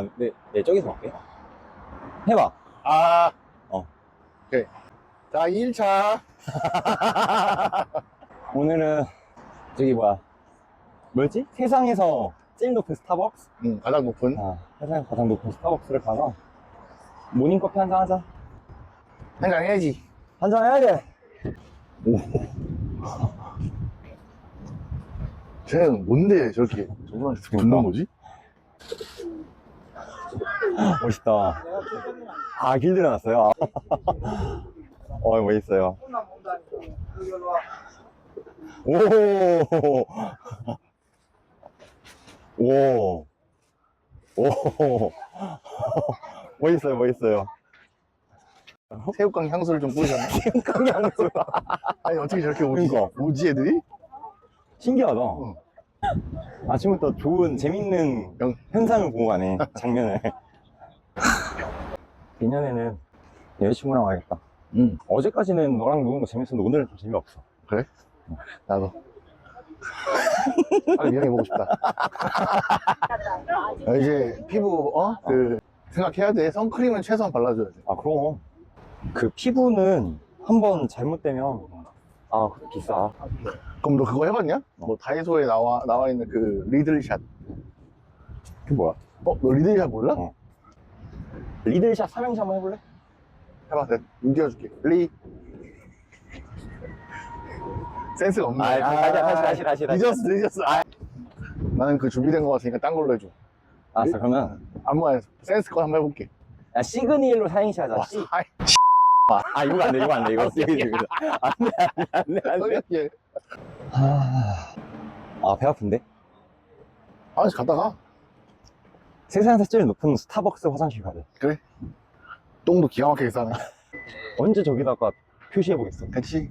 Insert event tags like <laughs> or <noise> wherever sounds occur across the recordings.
아, 네, 네, 저기서 할게. 해봐. 아. 어. 오케이. 자, 2일차. <laughs> 오늘은, 저기 뭐야. 뭐였지? 세상에서 제일 높은 스타벅스? 응, 가장 높은. 아, 세상에서 가장 높은 스타벅스를 가서 모닝커피 한 잔 하자. 한 잔 해야지. 한 잔 해야 돼. 쟤는 뭔데 저렇게 저분한테 그러니까. 붙는 거지? <laughs> 멋있다. 아, 길들여 놨어요. <laughs> 어, 멋있어요. 오, <laughs> 오, 오, 멋있어요, 멋있어요. 새우깡 향수를 좀 뿌리잖아. 강양수. 아니, 어떻게 저렇게 오지? 그러니까. 오지 애들이? 신기하다. 어. 아침부터 좋은, 재밌는 영- 현상을 보고 가네, 장면을. <laughs> 내년에는 여자친구랑 와야겠다. 응, 어제까지는 너랑 노는 거 재밌었는데 오늘은 좀 재미없어. 나도. 빨리 미용해 보고 싶다. 아, 이제 피부, 어? 그, 생각해야 돼. 선크림은 최소한 발라줘야 돼. 아, 그럼. 그 피부는 한 번 잘못되면, 아, 그거 비싸. 그럼 너 그거 해봤냐? 뭐, 다이소에 나와, 나와 있는 그 리들샷. 그 뭐야? 어? 너 리들샷 몰라? 어. 리들샷 삼행시 한번 해볼래? 해봐, 내가 눈 띄워줄게. 리. 센스가 없네. 아, 다시, 다시, 다시, 다시, 다시. 늦었어, 늦었어. 아. 나는 그 준비된 거 같으니까 딴 걸로 해줘. 알았어, 그러면. 아무거나 센스 거 한번 해볼게. 야, 시그니엘로 삼행시 하자. 시. 아이, 아, 이거 안 돼, 이거 안 돼, 이거. 이거, 이거, 이거. 안 돼, 안 돼, 안 돼. 예. 아, 아, 배 아픈데? 아, 갔다가 세상에서 제일 높은 스타벅스 화장실 가자. 똥도 기가 막히게 싸네. <laughs> 언제 저기다가 표시해 보겠어. 그치?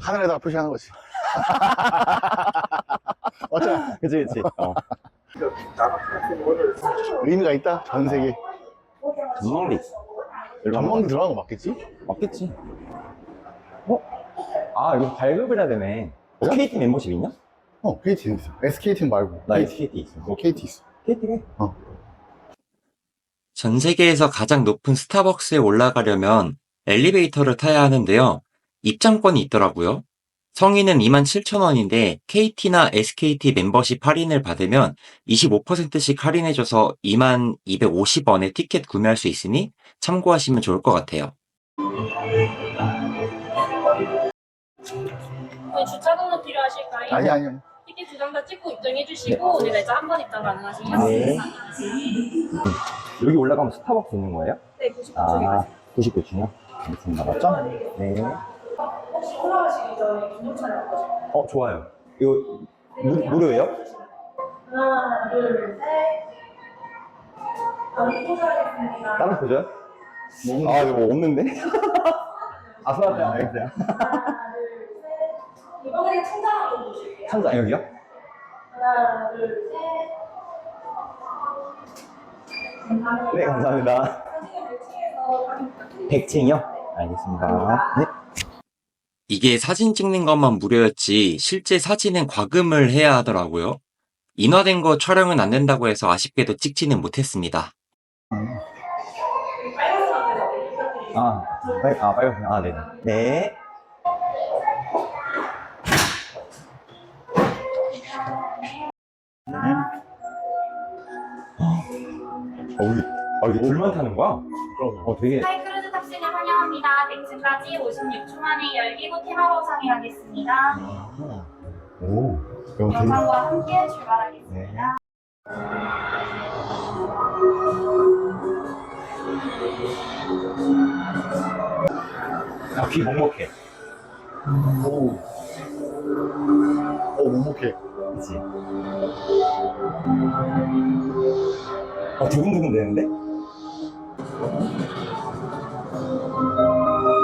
하늘에다가 표시하는 거지. <laughs> 맞잖아. 그치, 그치. 어. 의미가 있다, 전 세계. 전망리. 전망기 들어가는 거 맞겠지? 맞겠지? 어? 아, 이거 발급을 해야 되네. 어, KT 멤버십 있냐? 어, KT 있어. SKT 말고. 나 KT. KT 있어. 어, KT 있어. KT래? 전 세계에서 가장 높은 스타벅스에 올라가려면 엘리베이터를 타야 하는데요. 입장권이 있더라고요. 성인은 27,000원인데 KT나 SKT 멤버십 할인을 받으면 25%씩 할인해줘서 2250원에 티켓 구매할 수 있으니 참고하시면 좋을 것 같아요. 네, 주차 등록 필요하실까요? 아니, 아니, 티켓 두장 다 찍고 입장해 주시고 오늘 날짜 한 번 입장 가능하시면 네. 여기 올라가면 스타벅스 있는 거예요? 네, 99쪽에 아, 가세요. 99층이요? 알겠습니다. 맞죠? 네. 혹시 올라가시기 전에 긴급 촬영 하시나요? 어, 좋아요. 이거 무, 무료예요? 하나, 둘, 셋. 다음 포즈하겠습니다. 다른 거죠? 아, 이거 뭐 없는데? <laughs> 아, 수고하세요. 알겠어요. 하나, 둘, 셋. 이번에 천장 한번 보실게요. 천장 여기요? 하나, 둘, 셋. 감사합니다. 네, 감사합니다. 사진은 매칭해서 확인 부탁드립니다. 100층이요? 알겠습니다. 네. 이게 사진 찍는 것만 무료였지 실제 사진은 과금을 해야 하더라고요. 인화된 거 촬영은 안 된다고 해서 아쉽게도 찍지는 못했습니다. 빨간색 앞에서 부탁드립니다. 아, 빨, 아. 아, 네. 네. 어, 우리, 아, 이게 둘만 타는 거야? 그럼. 어, 되게. 하이크루즈 탑승을 환영합니다. 100층까지 56초 만에 열기구 테마로 상행하겠습니다. 오. 되게. 영상과 함께 출발하겠습니다. 네. 아, 귀 먹먹해. 오. 오, 묵묵해. 그치? 어, 두근두근 되는데?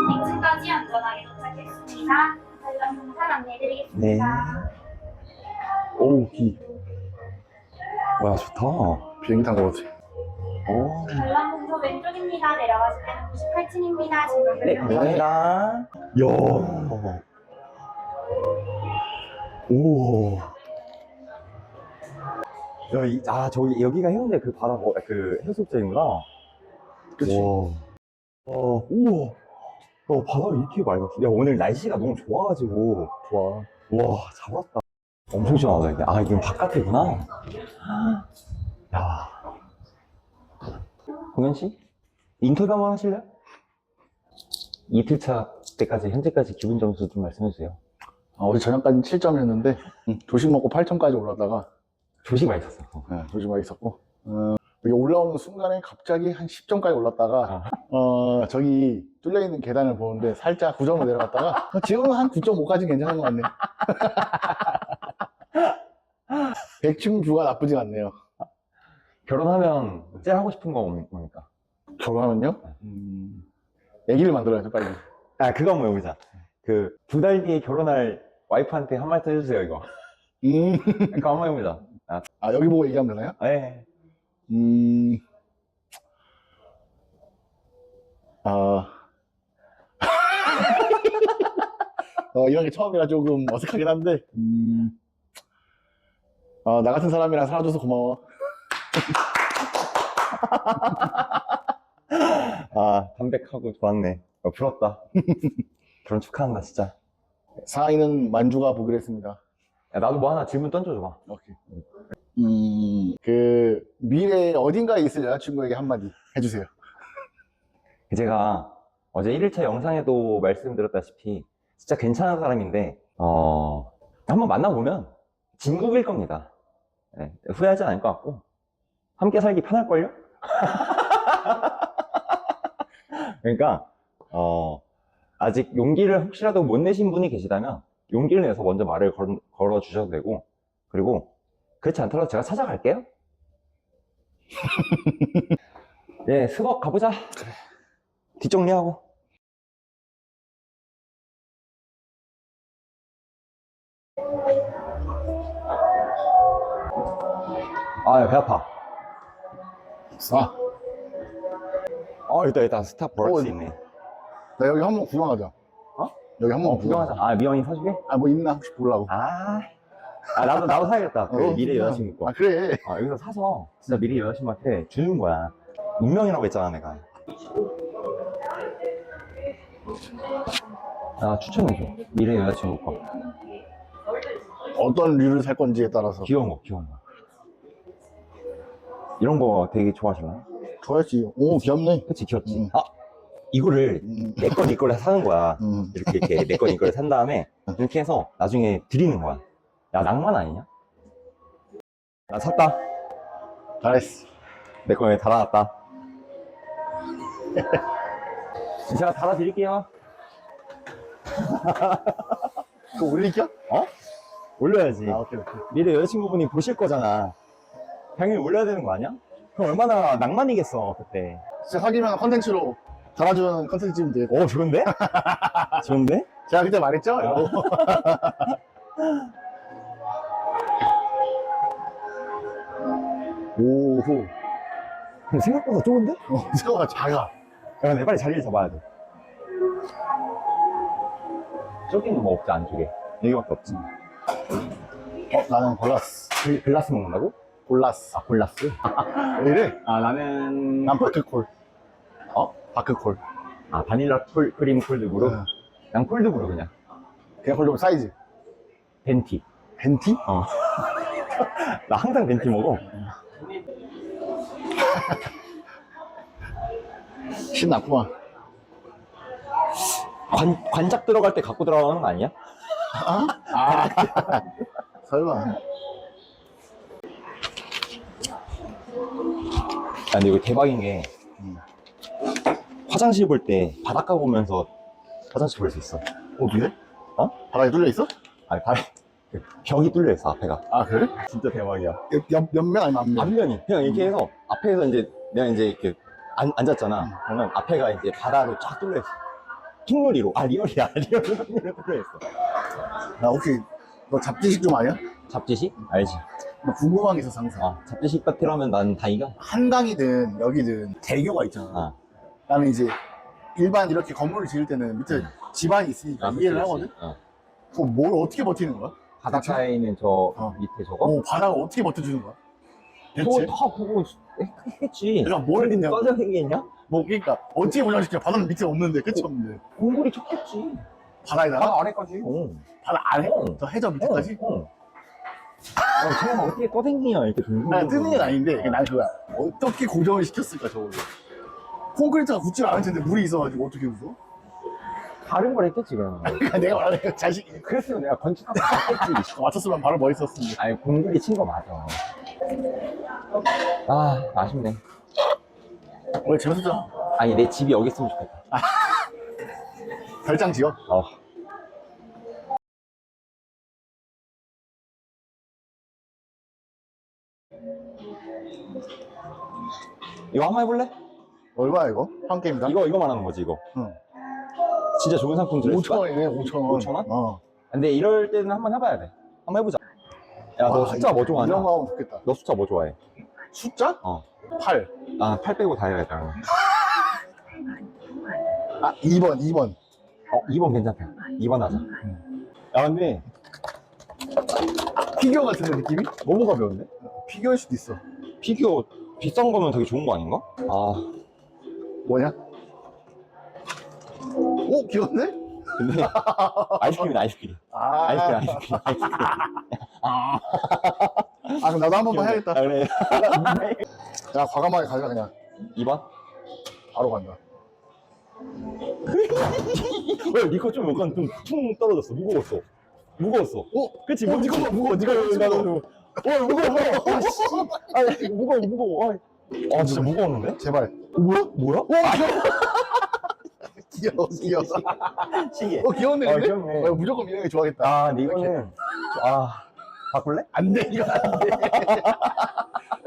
100층까지 안전하게 도착했습니다. 저희가 동산 안내해드리겠습니다. 오, 기. 와, 좋다. 비행기 탄 거 같아. 오. 관람봉소 왼쪽입니다. 내려가실 때는 98층입니다. 지금 네, 감사합니다. 야. 오. 여기, 아, 저기, 여기가 해운대 그 바다, 뭐, 그 해수욕장이구나. 그치. 와. 어, 우와. 어, 바다가 이렇게 맑았어. 야, 오늘 날씨가 너무 좋아가지고. 좋아. 와, 잡았다. 엄청 시원하다, 이게. 아, 이건 바깥이구나. 야. 공현 씨? 인터뷰 한번 하실래요? 이틀차 때까지, 현재까지 기분 점수 좀 말씀해주세요. 아, 어제 저녁까지 7점이었는데, 조식 먹고 8점까지 올랐다가, 조식 맛있었어. 네, 조식 맛있었고, 어, 여기 올라오는 순간에 갑자기 한 10점까지 올랐다가, 어, 저기 뚫려있는 계단을 보는데 살짝 9점으로 내려갔다가, 어, 지금은 한 9.5까지 괜찮은 것 같네. 백충주가 <laughs> 나쁘지 않네요. 결혼하면 제일 하고 싶은 거 뭡니까? 결혼하면요? 음, 애기를 만들어야죠, 빨리. 아, 그거 한번 해보자. 그, 두 달 뒤에 결혼할 와이프한테 한 말씀 해주세요, 이거. 음, 그거 한번 해보자. 아, 아, 여기 보고 얘기하면 되나요? 예. 음, 아, <laughs> 어, 이런 게 처음이라 조금 어색하긴 한데, 음, 어, 나 같은 사람이랑 살아줘서 고마워. <laughs> 아, 담백하고 좋았네. 어, 부럽다. <laughs> 결혼 축하한다, 진짜. 사인은 만주가 보기로 했습니다. 야, 나도 뭐 하나 질문 던져줘봐. 오케이. 음, 그, 미래에 어딘가에 있을 여자친구에게 한마디 해주세요. <laughs> 제가 어제 1일차 영상에도 말씀드렸다시피 진짜 괜찮은 사람인데, 어, 한번 만나보면 진국일 겁니다. 네, 후회하지 않을 것 같고, 함께 살기 편할걸요? <laughs> 그러니까, 어, 아직 용기를 혹시라도 못 내신 분이 계시다면, 용기를 내서 먼저 말을 걸, 걸어 주셔도 되고, 그리고, 그렇지 않더라도 제가 찾아갈게요. <laughs> 예, 수박 가보자. 뒷정리하고. 아, 배 아파. 아, 어, 일단, 일단 스탑 어, 볼수 있네. 나 여기 한번 구경하자. 어? 여기 한번 어, 구경하자. 아, 미영이 사주게? 아, 뭐 있나 혹시 보려고. 아. 아, 나도, 나도 사야겠다. 그 어, 미래. 여자친구 거. 아, 그래. 아, 여기서 사서 진짜 미래 여자친구한테 주는 거야. 운명이라고 했잖아, 내가. 나 추천해줘. 미래 여자친구 거. 어떤 류를 살 건지에 따라서. 귀여운 거, 귀여운 거. 이런 거 되게 좋아하시나? 좋아했지. 오, 귀엽네. 그치, 귀엽지? 음. 아, 이거를 음, 내 거, 네 사는 거야. 음. 이렇게, 이렇게 내 거, 네산 다음에 이렇게 해서 나중에 드리는 거야. 야, 낭만 아니냐? 나 샀다. 잘했어. 내 거에 달아놨다. <laughs> 제가 달아드릴게요. <laughs> 그거 올릴게요? 올려야지. 아, 오케이, 오케이. 미래 여자친구분이 보실 거잖아. 당연히 올려야 되는 거 아니야? 그럼 얼마나 낭만이겠어, 그때. 진짜 사귀면 컨텐츠로 달아주는 컨텐츠 찍으면 되겠다. 오, 좋은데? <laughs> 좋은데? 제가 그때 말했죠? 아. <laughs> 오호. 근데 생각보다 좁은데? 어, 생각보다 작아. 야, 근데 빨리 자리를 잡아야 돼. 저기는 뭐 없지, 안쪽에. 여기밖에 없지. 어, 나는 골랐어. 글, 글라스 먹는다고? 골랐어. 아, 골라스? <laughs> 왜 이래? 아, 나는. 난 바크콜. 어? 바크콜. 아, 바닐라 콜, 크림 콜드브루? 응. 난 콜드브루 그냥. 그냥 콜좀 사이즈. 벤티. 벤티? 어. <laughs> 나 항상 벤티 먹어. <laughs> 신났구만. 관, 관작 들어갈 때 갖고 들어가는 거 아니야? 아, <laughs> 설마. 야, 근데 이거 대박인 게, 음. 화장실 볼 때 바닷가 보면서 화장실 볼 수 있어. 어디에? 어? 바닥에 뚫려 있어? 아니, 발, 그 벽이 뚫려 있어, 앞에가. 아, 그래? 진짜 대박이야. 옆, 옆, 옆면 아니면 앞면? 앞면이. 그냥 이렇게 해서, 앞에서 이제, 내가 이제 이렇게 앉, 앉았잖아. 그러면 앞에가 이제 바다로 쫙 뚫려 있어. 퉁머리로. 아, 리얼이야. <laughs> 리얼로 뚫려 있어. 나 혹시 너 잡지식 좀 아냐? 잡지식? 알지. 나 궁금한 게 있어서 항상. 어, 잡지식 같으라면 난 다이가. 한강이든 여기든 대교가 있잖아. 어. 나는 이제 일반 이렇게 건물을 지을 때는 밑에 집안이 있으니까 아, 그치, 이해를 그치. 하거든? 어. 그럼 뭘 어떻게 버티는 거야? 바닷가에 있는 저 어. 밑에 저거? 어, 바닥을 어떻게 버텨주는 거야? 그치? 다 보고 했겠지. 내가 뭘 했냐고. 떠져 생겼냐? 뭐 그러니까 어떻게 보장시켜 바다는 밑에 없는데 끝이 없는데 공구리 쳤겠지. 바다에다가 바다 아래까지. 어. 바다 아래? 어. 저 해저 밑에까지? 어. 어. 어, 쟤가 어떻게 떠댕기냐, 이렇게 둥둥. 아니, 뜨는 건 아닌데 난 그거야 어떻게 고정을 시켰을까 저걸 콘크리트가 굳지 않을 텐데 물이 있어가지고 어떻게 웃어? 다른 걸 했겠지, 그러면. <laughs> 내가 말하는 그 자식이 그랬으면 내가 건축하고 했겠지. <laughs> 맞췄으면 바로 멋있었을 텐데 아니, 공구리 친거 맞아. 아, 아쉽네. 원래 재밌었잖아 아니, 내 집이 여기 있으면 좋겠다. <laughs> 별장 지어 어. 이거 한 번 해볼래? 얼마야 이거? 한 게임당? 이거, 이거 말하는 거지, 이거. 응. 진짜 좋은 상품 들을 5천 원이네 5천 원 5천 원? 어. 근데 이럴 때는 한번 해봐야 돼. 한번 해보자. 야, 너 아, 숫자 뭐 좋아하냐? 이런 거 하면 좋겠다 너 숫자 뭐 좋아해? 숫자? 어. 8 아, 8 빼고 다 해야겠다. <laughs> 아 2번 2번 어, 2번 괜찮다. 2번 하자. 야, 근데 피규어 같은데 느낌이? 너무 가벼운데? 피규어일 수도 있어 피규어 비싼 거면 되게 좋은 거 아닌가? 아, 뭐냐? 오 귀엽네? 근데 아이스크림이다, 아이스크림. 아, 아이스크림, 아이스크림, 아이스크림. 아, 아 그럼 나도 한 번만 해야겠다 아, 그래. 야 과감하게 가자 그냥 2번? 바로 간다 <laughs> 왜, 니거 좀 약간 좀퉁 떨어졌어. 무거웠어. 무거웠어. 어? 그치, 뭐, 니거 무거워, 니가 나도. 어, 무거워, 무거워. 아, 씨. 아, 무거워, 무거워. 아, 아 진짜 무거웠는데? 제발 뭐야? 뭐야? 귀여워 귀여워 <laughs> 신기해. 어 귀엽네 아, 근데? 귀엽네. 어, 무조건 민영이 좋아하겠다 아, 근데 이거는, 아, 바꿀래? 안 돼 이거 안돼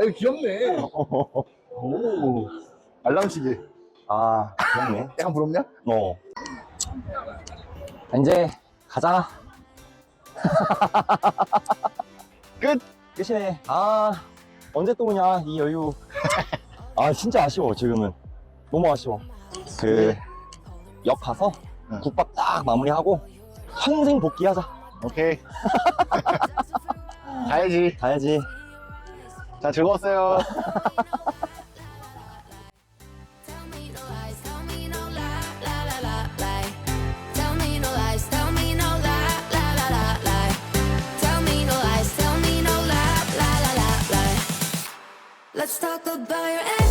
이거 귀엽네 <laughs> 오 알람시계 아, 그렇네. 약간 부럽냐? 어. 이제 가자. 끝. 끝이네. 아 언제 또 오냐 이 여유. <laughs> 아 진짜 아쉬워 지금은. 너무 아쉬워. 그 역 가서 응. 국밥 딱 마무리하고 현생 복귀하자. 오케이 <laughs> 가야지 가야지. 자 즐거웠어요 <laughs> Let's talk about your ex.